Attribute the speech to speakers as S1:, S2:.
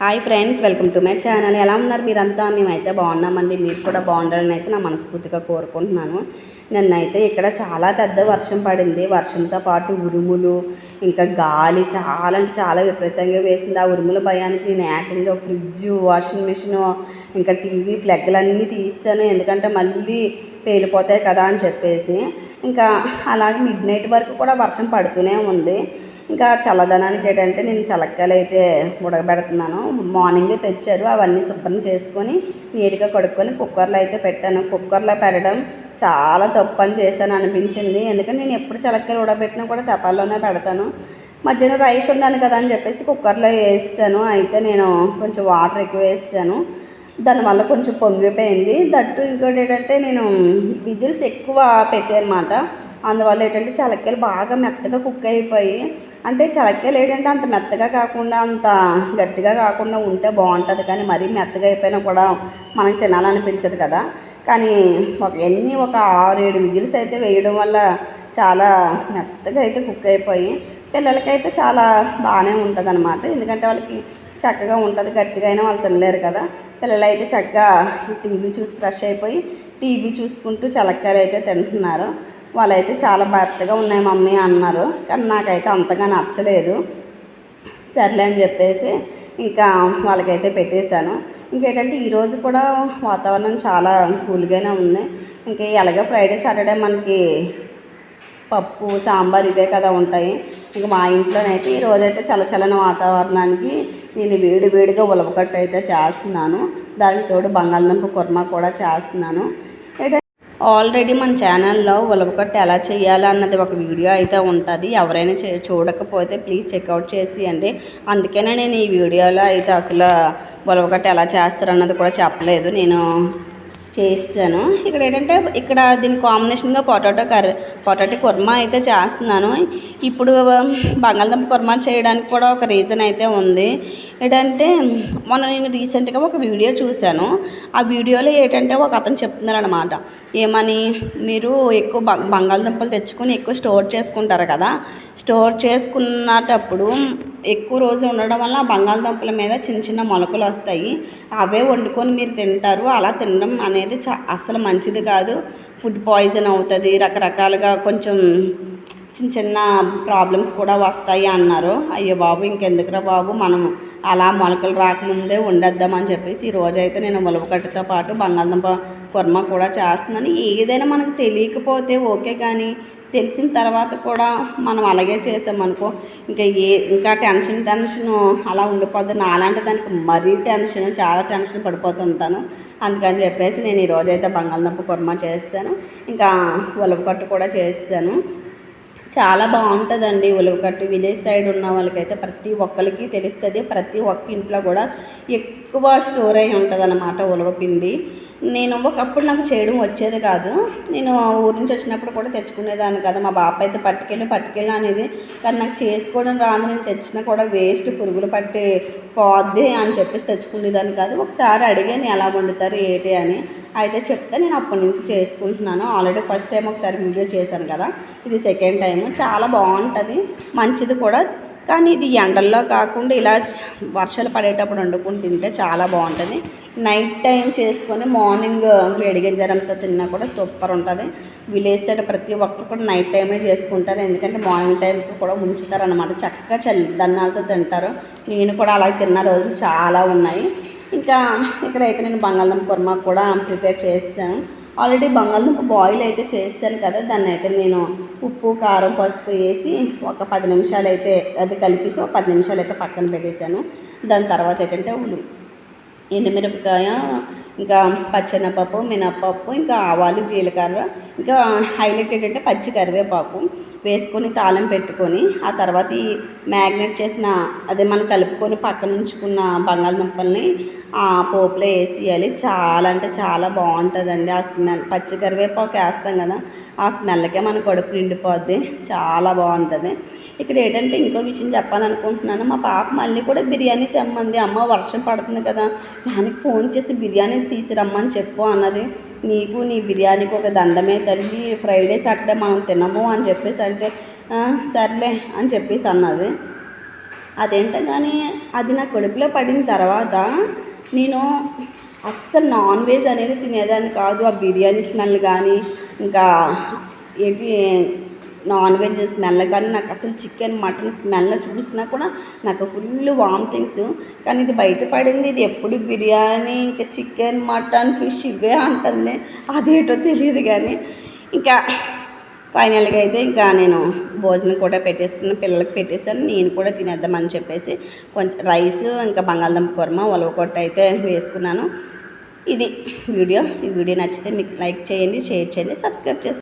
S1: Hi friends welcome to my channel ఎలా ఉన్నారు మీరంతా? మేమైతే బాగున్నామండి. మీరు కూడా బాగుండాలని అయితే నా మనస్ఫూర్తిగా కోరుకుంటున్నాను. నిన్నైతే ఇక్కడ చాలా పెద్ద వర్షం పడింది. వర్షంతో పాటు ఉరుములు ఇంకా గాలి చాలా అంటే చాలా విపరీతంగా వేసింది. ఆ ఉరుముల భయానికి నేను ఏకంగా ఫ్రిడ్జ్ వాషింగ్ మిషన్ ఇంకా టీవీ ఫ్లెగ్లన్నీ తీసాను. ఎందుకంటే మళ్ళీ పేలిపోతాయి కదా అని చెప్పేసి. ఇంకా అలాగే మిడ్ నైట్ వరకు కూడా వర్షం పడుతూనే ఉంది. ఇంకా చల్లదనానికి ఏంటంటే నేను చలక్కాయలు అయితే ఉడకబెడుతున్నాను. మార్నింగే తెచ్చారు అవన్నీ శుభ్రం చేసుకొని నీట్గా కడుక్కొని కుక్కర్లో అయితే పెట్టాను. కుక్కర్లో పెట్టడం చాలా తప్పు అని చేశాను అనిపించింది. ఎందుకంటే నేను ఎప్పుడు చలక్కాయలు ఉడకబెట్టినా కూడా తపాల్లోనే పెడతాను. మధ్యాహ్నం రైస్ ఉన్నాను కదా అని చెప్పేసి కుక్కర్లో వేసాను. అయితే నేను కొంచెం వాటర్ ఎక్కువ వేసాను. దానివల్ల కొంచెం పొంగిపోయింది. దట్టు ఇంకోటి ఏంటంటే నేను విజిల్స్ ఎక్కువ పెట్టాను అనమాట అందువల్ల ఏంటంటే చలక్కాయలు బాగా మెత్తగా కుక్ అయిపోయి అంటే చలక్కాయలు ఏంటంటే అంత మెత్తగా కాకుండా అంత గట్టిగా కాకుండా ఉంటే బాగుంటుంది. కానీ మరీ మెత్తగా అయిపోయినా కూడా మనం తినాలనిపించదు కదా. కానీ ఒక ఎన్ని ఒక ఆరు ఏడు విజిల్స్ అయితే వేయడం వల్ల చాలా మెత్తగా అయితే కుక్ అయిపోయి పిల్లలకైతే చాలా బాగానే ఉంటుంది అనమాట ఎందుకంటే వాళ్ళకి చక్కగా ఉంటుంది గట్టిగా అయినా వాళ్ళు తినలేరు కదా. పిల్లలు అయితే చక్కగా టీవీ చూసి ఫ్రెష్ అయిపోయి టీవీ చూసుకుంటూ చలక్కాయలు అయితే తింటున్నారు. వాళ్ళైతే చాలా భర్తగా ఉన్నాయి మమ్మీ అన్నారు. కానీ నాకైతే అంతగా నచ్చలేదు. సర్లే అని చెప్పేసి ఇంకా వాళ్ళకైతే పెట్టేశాను. ఇంకేంటంటే ఈరోజు కూడా వాతావరణం చాలా కూల్గానే ఉంది. ఇంకా ఎలాగో ఫ్రైడే సాటర్డే మనకి పప్పు సాంబార్ ఇవే కదా ఉంటాయి. ఇంకా మా ఇంట్లోనైతే ఈ రోజైతే చల్లచల్లని వాతావరణానికి నేను వేడి వేడిగా ఉలవకట్టు అయితే చేస్తున్నాను. దానికి తోడు బంగాళదుంప కుర్మా కూడా చేస్తున్నాను. ఆల్రెడీ మన ఛానల్లో ఉలవకట్టు ఎలా చేయాలి అన్నది ఒక వీడియో అయితే ఉంటుంది. ఎవరైనా చే చూడకపోతే ప్లీజ్ చెక్అవుట్ చేసేయండి. అందుకనే నేను ఈ వీడియోలో అయితే అసలు ఉలవకట్టు ఎలా చేస్తారు అన్నది కూడా చెప్పలేదు. నేను చేసాను ఇక్కడ ఏంటంటే ఇక్కడ దీని కాంబినేషన్గా పొటాటో కర్రీ పొటాటో కుర్మా అయితే చేస్తున్నాను. ఇప్పుడు బంగాళదుంప కుర్మా చేయడానికి కూడా ఒక రీజన్ అయితే ఉంది. ఏంటంటే మొన్న నేను రీసెంట్గా ఒక వీడియో చూశాను. ఆ వీడియోలో ఏంటంటే ఒక అతను చెప్తున్నారు అనమాట ఏమని? మీరు ఎక్కువ బంగాళదుంపలు తెచ్చుకొని ఎక్కువ స్టోర్ చేసుకుంటారు కదా. స్టోర్ చేసుకున్నటప్పుడు ఎక్కువ రోజు ఉండడం వల్ల బంగాళదుంపల మీద చిన్న చిన్న మొలకలు వస్తాయి. అవే వండుకొని మీరు తింటారు. అలా తినడం అనేది చా అసలు మంచిది కాదు. ఫుడ్ పాయిజన్ అవుతుంది. రకరకాలుగా కొంచెం చిన్న చిన్న ప్రాబ్లమ్స్ కూడా వస్తాయి అన్నారు. అయ్యో బాబు ఇంకెందుకురా బాబు? మనం అలా మొలకలు రాకముందే వండేద్దామని చెప్పేసి ఈ రోజైతే నేను ఉలవకట్టుతో పాటు బంగాళదుంప కుర్మ కూడా చేస్తున్నాను ఏదైనా మనకు తెలియకపోతే ఓకే కానీ తెలిసిన తర్వాత కూడా మనం అలాగే చేసామనుకో ఇంకా ఏ ఇంకా టెన్షన్ టెన్షన్ అలా ఉండిపోద్ది. నాలాంటి దానికి మరీ టెన్షన్ చాలా టెన్షన్ పడిపోతుంటాను అందుకని చెప్పేసి నేను ఈరోజైతే బంగాళదుంప కుర్మా చేస్తాను ఇంకా ఉలవకట్టు కూడా చేస్తాను చాలా బాగుంటుందండి ఉలవకట్టు విలేజ్ సైడ్ ఉన్న వాళ్ళకైతే ప్రతి ఒక్కరికి తెలుస్తుంది. ప్రతి ఒక్క ఇంట్లో కూడా ఎక్కువ స్టోర్ అయి ఉంటుంది అన్నమాట ఉలవ పిండి. నేను ఒకప్పుడు నాకు చేయడం వచ్చేది కాదు. నేను ఊరి నుంచి వచ్చినప్పుడు కూడా తెచ్చుకునేదాన్ని కదా. మా బాప అయితే పట్టుకెళ్ళి పట్టుకెళ్ళి అనేది. కానీ నాకు చేసుకోవడం రాదు. నేను తెచ్చినా కూడా వేస్ట్ పురుగులు పట్టి పోద్ది అని చెప్పేసి తెచ్చుకునేదాన్ని కాదు. ఒకసారి అడిగాను ఎలా వండుతారు? ఏంటి? అని అయితే చెప్తే నేను అప్పటి నుంచి చేసుకుంటున్నాను. ఆల్రెడీ ఫస్ట్ టైం ఒకసారి వీడియో చేశాను కదా. ఇది సెకండ్ టైం చాలా బాగుంటుంది. మంచిది కూడా. కానీ ఇది ఎండల్లో కాకుండా ఇలా వర్షాలు పడేటప్పుడు వండుకొని తింటే చాలా బాగుంటుంది. నైట్ టైం చేసుకొని మార్నింగ్ వేడిగింజరంతా తిన్నా కూడా సూపర్ ఉంటుంది. విలేజ్ సైడ్ ప్రతి ఒక్కరు కూడా నైట్ టైమే చేసుకుంటారు. ఎందుకంటే మార్నింగ్ టైంకి కూడా ఉంచుతారు అనమాట చక్కగా చల్లి దన్నాలతో తింటారు. నేను కూడా అలా తిన్న రోజులు చాలా ఉన్నాయి. ఇంకా ఇక్కడైతే నేను బంగాళదుంప కుర్మా కూడా ప్రిపేర్ చేశాను. ఆల్రెడీ బంగాళదుంప బాయిల్ అయితే చేస్తాను కదా దాన్ని అయితే నేను ఉప్పు కారం పసుపు వేసి ఒక పది నిమిషాలు అయితే అది కలిపేసి ఒక పది నిమిషాలు అయితే పక్కన పెట్టేశాను. దాని తర్వాత ఏంటంటే ఉల్లి ఎండుమిరపకాయ ఇంకా పచ్చెనపప్పు మినప్పప్పు ఇంకా ఆవాలు జీలకర్ర ఇంకా హైలైట్ ఏంటంటే పచ్చి కరివేపాకు వేసుకొని తాళం పెట్టుకొని ఆ తర్వాత ఈ మ్యాగ్నెట్ చేసిన అదే మనం కలుపుకొని పక్కన ఉంచుకున్న బంగాళదుంపల్ని ఆ పోపులో వేసేయాలి. చాలా అంటే చాలా బాగుంటుందండి. ఆ స్మెల్ పచ్చి కరివేపాకు వేస్తాం కదా ఆ స్మెల్కే మన కడుపు నిండిపోద్ది. చాలా బాగుంటుంది. ఇక్కడ ఏంటంటే ఇంకో విషయం చెప్పాలనుకుంటున్నాను. మా పాప మళ్ళీ కూడా బిర్యానీ తెమ్మంది. అమ్మ వర్షం పడుతుంది కదా దానికి ఫోన్ చేసి బిర్యానీ తీసిరమ్మని చెప్పు అన్నది. నీకు నీ బిర్యానీకి ఒక దండమే తల్లి ఫ్రైడే సాటర్డే మనం తినము అని చెప్పేసి అంటే సర్లే అని చెప్పేసి అన్నది. అదేంటో కానీ అది నా కడుపులో పడిన తర్వాత నేను అస్సలు నాన్ వెజ్ అనేది తినేదాన్ని కాదు. ఆ బిర్యానీ స్మెల్ కానీ ఇంకా ఏంటి నాన్ వెజ్ స్మెల్ కానీ నాకు అసలు చికెన్ మటన్ స్మెల్ చూసినా కూడా నాకు ఫుల్ వామిటింగ్స్. కానీ ఇది బయటపడింది ఇది ఎప్పుడు బిర్యానీ ఇంకా చికెన్ మటన్ ఫిష్ ఇవే అంటుంది. అదేటో తెలియదు కానీ ఇంకా ఫైనల్గా అయితే ఇంకా నేను భోజనం కూడా పెట్టేసుకున్న పిల్లలకి పెట్టేశాను. నేను కూడా తినేద్దామని చెప్పేసి కొంచెం రైస్ ఇంకా బంగాళదుంప కూరమ ఉలవకొట్ట అయితే వేసుకున్నాను. ఇది వీడియో. ఈ వీడియో నచ్చితే మీకు లైక్ చేయండి షేర్ చేయండి సబ్స్క్రైబ్ చేసుకోండి